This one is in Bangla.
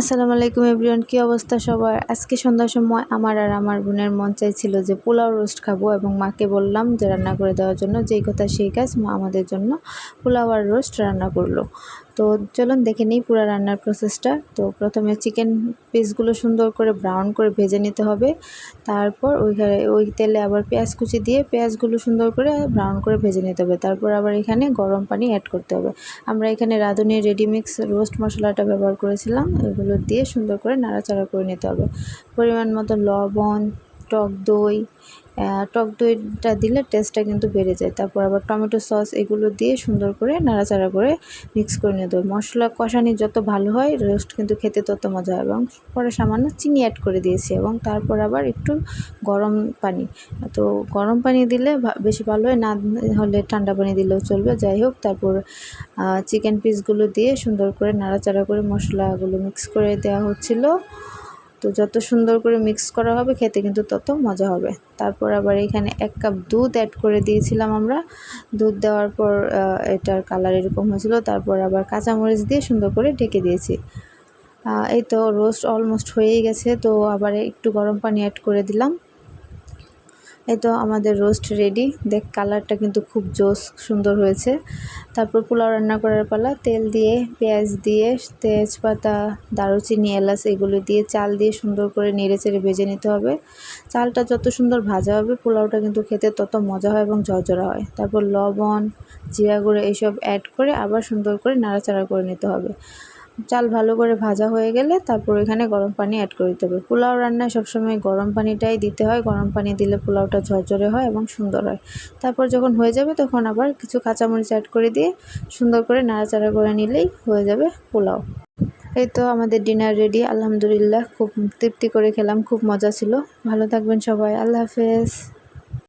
আসসালামু আলাইকুম এভরিওয়ান, কী অবস্থা সবার? আজকে সন্ধ্যার সময় আমার আর আমার বোনের মন চাইছিল যে পোলাও রোস্ট খাব এবং মাকে বললাম যে রান্না করে দেওয়ার জন্য, যেই কথা সেই কাজ মা আমাদের জন্য পোলাও আর রোস্ট রান্না করল। তো চলুন দেখে নিই পুরো রান্নার প্রসেসটা তো প্রথমে চিকেন পিসগুলো সুন্দর করে ব্রাউন করে ভেজে নিতে হবে। তারপর ওইখানে ওই তেলে আবার পেঁয়াজ কুচি দিয়ে পেঁয়াজগুলো সুন্দর করে ব্রাউন করে ভেজে নিতে হবে। তারপর আবার এখানে গরম পানি অ্যাড করতে হবে। আমরা এখানে রাঁধুনির রেডিমিক্স রোস্ট মশলাটা ব্যবহার করেছিলাম। এগুলো দিয়ে সুন্দর করে নাড়াচাড়া করে নিতে হবে। পরিমাণ মতো লবণ টক দই টক দইটা দিলে টেস্টটা কিন্তু বেড়ে যায়। তারপর আবার টমেটো সস এগুলো দিয়ে সুন্দর করে নাড়াচাড়া করে মিক্স করে নিতে হবে মশলা কষানি যত ভালো হয় রোস্ট কিন্তু খেতে তত মজা হয় এবং পরে সামান্য চিনি অ্যাড করে দিয়েছি এবং তারপর আবার একটু গরম পানি। তো গরম পানি দিলে বেশি ভালো হয়, না হলে ঠান্ডা পানি দিলেও চলবে। যাই হোক, তারপর চিকেন পিসগুলো দিয়ে সুন্দর করে নাড়াচাড়া করে মশলাগুলো মিক্স করে দেওয়া হচ্ছিল। তো যত সুন্দর করে মিক্স করা হবে, খেতে কিন্তু তত মজা হবে। তারপর আবার এখানে এক কাপ দুধ অ্যাড করে দিয়েছিলাম আমরা। দুধ দেওয়ার পর এটার কালার এরকম হয়েছিলো। তারপর আবার কাঁচামরিচ দিয়ে সুন্দর করে ঢেকে দিয়েছি। এই তো রোস্ট অলমোস্ট হয়েই গেছে। তো আবার একটু গরম পানি অ্যাড করে দিলাম। এই তো আমাদের রোস্ট রেডি দেখ কালারটা কিন্তু খুব জোস, সুন্দর হয়েছে। তারপর পোলাও রান্না করার পালা, তেল দিয়ে, পেঁয়াজ দিয়ে, তেজপাতা, দারুচিনি, এলাচ এগুলো দিয়ে চাল দিয়ে সুন্দর করে নেড়ে চেড়ে ভেজে নিতে হবে। চালটা যত সুন্দর ভাজা হবে, পোলাওটা কিন্তু খেতে তত মজা হয় এবং ঝরঝরা হয়। তারপর লবণ, জিরা গুঁড়ো এইসব অ্যাড করে আবার সুন্দর করে নাড়াচাড়া করে নিতে হবে। চাল ভালো করে ভাজা হয়ে গেলে তারপর এখানে গরম পানি অ্যাড করে দিতে হবে। পোলাও রান্নায় সবসময় গরম পানিটাই দিতে হয়। গরম পানি দিলে পোলাওটা ঝরঝরে হয় এবং সুন্দর হয়। তারপর যখন হয়ে যাবে তখন আবার কিছু কাঁচামরিচ অ্যাড করে দিয়ে সুন্দর করে নাড়াচাড়া করে নিলেই হয়ে যাবে পোলাও। এই তো আমাদের ডিনার রেডি আলহামদুলিল্লাহ। খুব তৃপ্তি করে খেলাম, খুব মজা ছিল। ভালো থাকবেন সবাই। আল্লাহ হাফেজ।